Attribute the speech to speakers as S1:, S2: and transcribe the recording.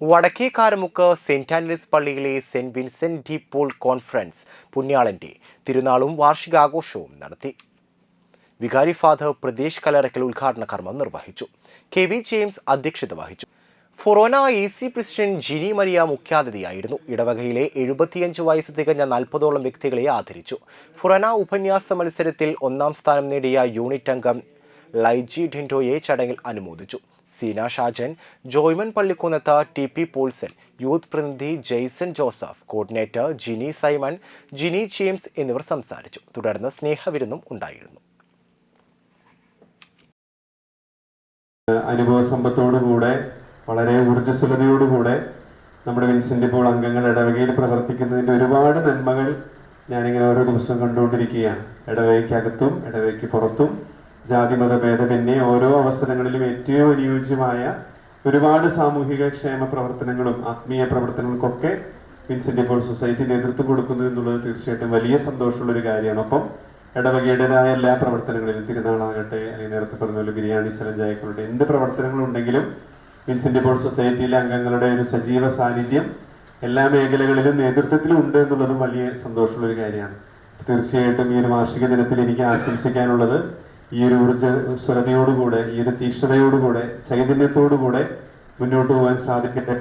S1: Vadakkekaramukku saint Antony's പള്ളിയിലെ saint Vincent de Paul conference പുണ്യാളന്റെ തിരുനാളും വാർഷികാഘോഷവും നടത്തി. വികാരി ഫാദർ പ്രദേശ് കലറക്കൽ ഉദ്ഘാടന കർമ്മം നിർവഹിച്ചു. കെ വി ജെയിംസ് അധ്യക്ഷത വഹിച്ചു. ഫൊറോന A C president Jini Maria മുഖ്യാതിഥിയായിരുന്നു. ഇടവകയിലെ എഴുപത്തിയഞ്ച് വയസ്സ് തികഞ്ഞ നാൽപ്പതോളം വ്യക്തികളെ ആദരിച്ചു. ഫൊറോന ഉപന്യാസ മത്സരത്തിൽ ഒന്നാം സ്ഥാനം നേടിയ യൂണിറ്റ് അംഗം ലൈജി ഡിൻഡോയെ ചടങ്ങിൽ അനുമോദിച്ചു. Seena Shajan Joyman Pallikkunnath T P Paulson youth പ്രതിനിധി Jaison Joseph coordinator Jini Simon Jini James എന്നിവർ സംസാരിച്ചു. തുടർന്ന് സ്നേഹവിരുന്നും ഉണ്ടായിരുന്നു.
S2: അനുഭവ സമ്പത്തോടുകൂടെ വളരെ ഊർജസ്വലതയോടുകൂടെ നമ്മുടെ വിൻസെന്റ് പോൾ അംഗങ്ങൾ ഇടവകയിൽ പ്രവർത്തിക്കുന്നതിന്റെ ഒരുപാട് നന്മകൾ ഞാനിങ്ങനെ ഓരോ ദിവസവും കണ്ടുകൊണ്ടിരിക്കുകയാണ്. ഇടവകയ്ക്കകത്തും ഇടവകയ്ക്ക് പുറത്തും. ജാതിമത ഭേദമന്യേ ഓരോ അവസരങ്ങളിലും ഏറ്റവും അനുയോജ്യമായ ഒരുപാട് സാമൂഹിക ക്ഷേമ പ്രവർത്തനങ്ങളും ആത്മീയ പ്രവർത്തനങ്ങൾക്കൊക്കെ വിൻസെന്റ് പോൾ സൊസൈറ്റി നേതൃത്വം കൊടുക്കുന്നു എന്നുള്ളത് തീർച്ചയായിട്ടും വലിയ സന്തോഷമുള്ളൊരു കാര്യമാണ്. ഒപ്പം ഇടവകയുടേതായ എല്ലാ പ്രവർത്തനങ്ങളിലും തിരുനാളാകട്ടെ അല്ലെങ്കിൽ നേരത്തെ പറഞ്ഞ പോലെ ബിരിയാണി സലഞ്ചായക്കളുടെ ചായക്കളുടെ എന്ത് പ്രവർത്തനങ്ങളുണ്ടെങ്കിലും വിൻസെന്റ് പോൾ സൊസൈറ്റിയിലെ അംഗങ്ങളുടെ ഒരു സജീവ സാന്നിധ്യം എല്ലാ മേഖലകളിലും നേതൃത്വത്തിലും ഉണ്ട് എന്നുള്ളതും വലിയ സന്തോഷമുള്ളൊരു കാര്യമാണ്. തീർച്ചയായിട്ടും ഈ ഒരു വാർഷിക ദിനത്തിൽ എനിക്ക് ആശംസിക്കാനുള്ളത് ഈ ഒരു ഊർജസ്വലതയോടുകൂടെ ഈ ഒരു തീക്ഷ്ണതയോടുകൂടെ ചൈതന്യത്തോടുകൂടെ മുന്നോട്ട് പോകാൻ സാധിക്കട്ടെ